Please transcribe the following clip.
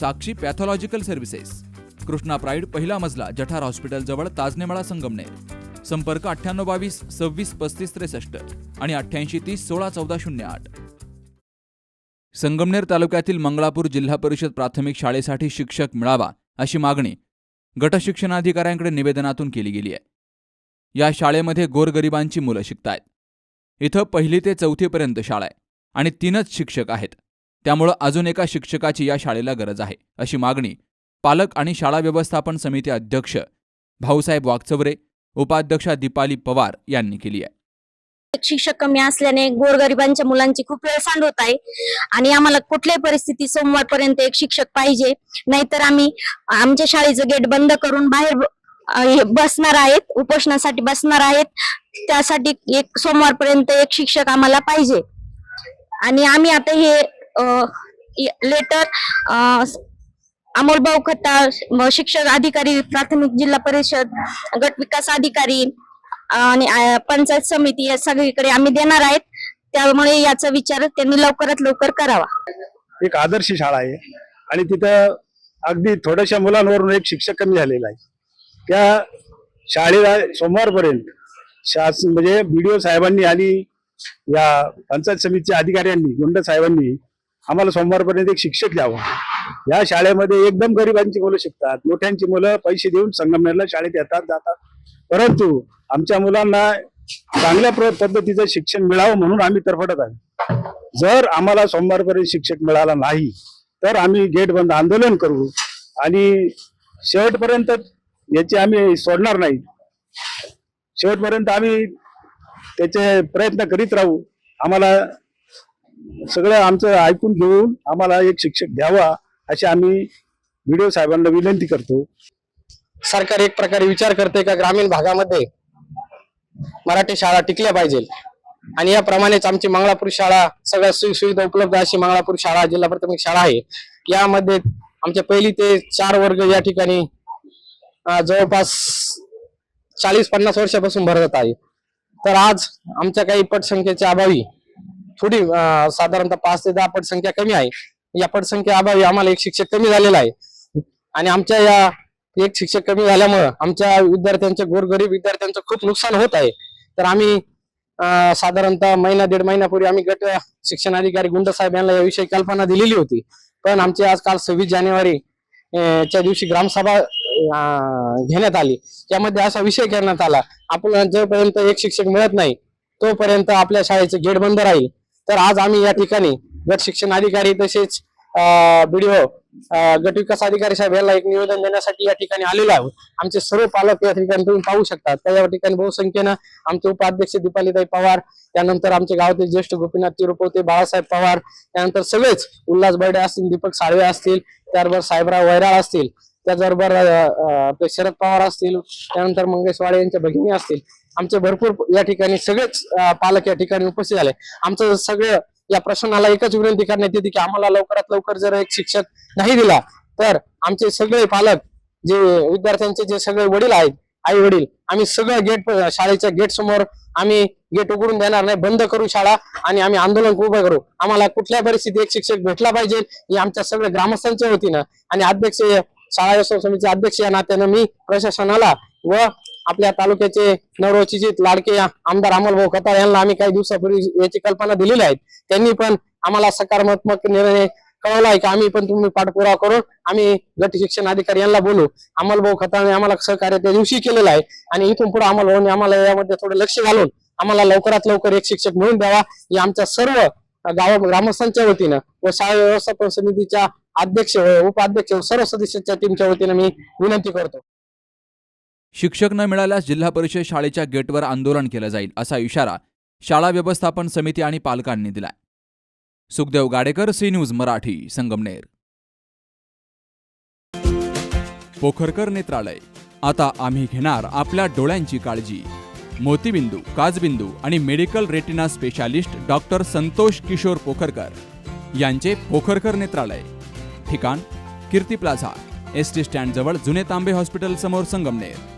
Sakshi pathological services. Krishna pride पहिला मजला जठार hospital जवळ ताजनेमाळा संगमनेर. संपर्क अठ्ठ्याण्णव बावीस सव्वीस पस्तीस त्रेसष्ट आणि अठ्ठ्याऐंशी तीस सोळा चौदा शून्य आठ. संगमनेर तालुक्यातील मंगळापूर जिल्हा परिषद प्राथमिक शाळेसाठी शिक्षक मिळावा अशी मागणी गटशिक्षणाधिकाऱ्यांकडे निवेदनातून केली गेली आहे. या शाळेमध्ये गोरगरिबांची मुलं शिकतायत. इथं पहिली ते चौथीपर्यंत शाळा आहे आणि तीनच शिक्षक आहेत. त्यामुळं अजून एका शिक्षकाची या शाळेला गरज आहे. अशी मागणी पालक आणि शाळा व्यवस्थापन समिती अध्यक्ष भाऊसाहेब वागचवरे उपाध्यक्षा दीपाली पवार यांनी केली आहे. शिक्षक कमी असल्याने गोरगरिबांच्या मुलांची खूप वेळ सांडवत होत आहे आणि आम्हाला कुठल्याही परिस्थिती सोमवारपर्यंत एक शिक्षक पाहिजे. नाहीतर आम्ही आमच्या शाळेचं गेट बंद करून बाहेर बसणार आहेत उपोषणासाठी बसणार आहेत. त्यासाठी एक सोमवारपर्यंत एक शिक्षक आम्हाला पाहिजे. आणि आम्ही आता हे लेटर अमोल भाऊ खत्ताळ शिक्षक अधिकारी प्राथमिक जिल्हा परिषद गट विकास अधिकारी आणि पंचायत समिती या सगळीकडे आम्ही देणार आहेत. त्यामुळे याचा विचार त्यांनी लवकरात लवकर करावा. एक आदर्श शाळा आहे आणि तिथं अगदी थोड्याशा मुलांवरून एक शिक्षक कमी झालेला आहे. त्या शाळेला सोमवारपर्यंत शासन म्हणजे बीडीओ साहेबांनी आणि या पंचायत समितीच्या अधिकाऱ्यांनी गुंड साहेबांनी आम्हाला सोमवारपर्यंत एक शिक्षक द्यावा. या शाळेमध्ये एकदम गरिबांची मुलं शिकतात. मोठ्यांची मुलं पैसे देऊन संगमनेरला शाळेत येतात जातात. परंतु आमच्या मुलांना चांगल्या प्र- पद्धतीचं शिक्षण मिळावं म्हणून आम्ही तरफडत आहे जर आम्हाला सोमवारपर्यंत शिक्षक मिळाला नाही तर आम्ही गेट बंद आंदोलन करू आणि शेवटपर्यंत याची आम्ही सोडणार नाही. शेवटपर्यंत आम्ही त्याचे प्रयत्न करीत राहू. आम्हाला सगळं आमचं ऐकून घेऊन आम्हाला एक शिक्षक द्यावा अशी आम्ही व्हिडिओ साहेबांना विनंती करतो. सरकार एक प्रकारे विचार करते का ग्रामीण भागामध्ये मराठी शाळा टिकल्या पाहिजे. आणि याप्रमाणेच आमची मंगळापूर शाळा सगळ्या सोयी सुविधा उपलब्ध अशी मंगळापूर शाळा जिल्हा प्राथमिक शाळा आहे. यामध्ये आमच्या पहिली ते चार वर्ग या ठिकाणी जवळपास चाळीस पन्नास वर्षापासून भरत आहे तर आज आमच्या काही पटसंख्येच्या अभावी थोडी साधारणतः पाच ते दहा पटसंख्या कमी आहे. या पटसंख्या अभावी आम्हाला एक शिक्षक कमी झालेला आहे. आणि आमच्या या एक शिक्षक कमी झाल्यामुळं आमच्या विद्यार्थ्यांच्या गोरगरीब विद्यार्थ्यांचं खूप नुकसान होत आहे. तर आम्ही साधारणतः महिना दीड महिन्यापूर्वी आम्ही गट शिक्षणाधिकारी गुंड साहेब यांना याविषयी कल्पना दिलेली होती. पण आमची आज काल सव्वीस जानेवारी च्या दिवशी ग्रामसभा घेण्यात आली. त्यामध्ये असा विषय करण्यात आला. आपल्याला जोपर्यंत एक शिक्षक मिळत नाही तोपर्यंत आपल्या शाळेचे गेट बंद राहील. तर आज आम्ही या ठिकाणी गट शिक्षण अधिकारी तसेच बीडीओ गट विकास अधिकारी साहेब यांना एक निवेदन देण्यासाठी या ठिकाणी आलेलो आहोत. आमचे सर्व पालक या ठिकाणी तुम्ही पाहू शकतात तर या ठिकाणी बहुसंख्येनं आमचे उपाध्यक्ष दीपालीताई पवार त्यानंतर आमचे गावातील ज्येष्ठ गोपीनाथ तिरुपती बाळासाहेब पवार त्यानंतर सगळेच उल्हास बर्डे असतील दीपक साळवे असतील त्याचबरोबर साहेबराव वैराळ असतील त्याचबरोबर आपले शरद पवार असतील त्यानंतर मंगेश वाडे यांच्या भगिनी असतील. आमचे भरपूर या ठिकाणी सगळेच पालक या ठिकाणी उपस्थित झाले. आमचं सगळं या प्रश्नाला एकच विनंती करण्यात येते की आम्हाला लवकरात लवकर जर एक शिक्षक नाही दिला तर आमचे सगळे पालक जे विद्यार्थ्यांचे जे सगळे वडील आहेत आई वडील आम्ही सगळं गेट शाळेच्या गेट समोर आम्ही गेट उघडून देणार नाही बंद करू शाळा आणि आम्ही आंदोलन उभं करू. आम्हाला कुठल्या परिस्थितीत एक शिक्षक भेटला पाहिजे हे आमच्या सगळ्या ग्रामस्थांच्या वतीनं आणि अध्यक्ष शाळा समितीचे अध्यक्ष या नात्यानं मी प्रशासनाला व आपल्या तालुक्याचे नवरोचित लाडके आमदार अमोलभाऊ खतार यांना आम्ही काही दिवसापूर्वी याची कल्पना दिलेली आहेत त्यांनी पण आम्हाला सकारात्मक निर्णय कळवला आहे की आम्ही पण तुम्ही पाठपुरावा करून आम्ही गट शिक्षण अधिकारी यांना बोलू. अमलभाऊ खताने आम्हाला सहकार्य त्या दिवशी केलेलं आहे आणि इथून पुढे अमोलभाऊने आम्हाला यामध्ये थोडं लक्ष घालून आम्हाला लवकरात लवकर एक शिक्षक मिळून द्यावा ही आमच्या सर्व गाव ग्रामस्थांच्या वतीनं व शाळा व्यवस्थापन समितीच्या अध्यक्ष व उपाध्यक्ष सर्व सदस्यांच्या टीमच्या वतीनं मी विनंती करतो. शिक्षक न मिळाल्यास जिल्हा परिषद शाळेच्या गेटवर आंदोलन केलं जाईल असा इशारा शाळा व्यवस्थापन समिती आणि पालकांनी दिलाय. Sukhdev Gadekar C news Marathi Sangamner. Pokharkar Netralaya. आता आम्ही घेणार आपल्या डोळ्यांची काळजी. मोतीबिंदू काजबिंदू आणि medical retina specialist doctor Santosh Kishor Pokharkar यांचे पोखरकर नेत्रालय. ठिकाण Kirti plaza S T stand जवळ जुने तांबे हॉस्पिटल समोर संगमनेर.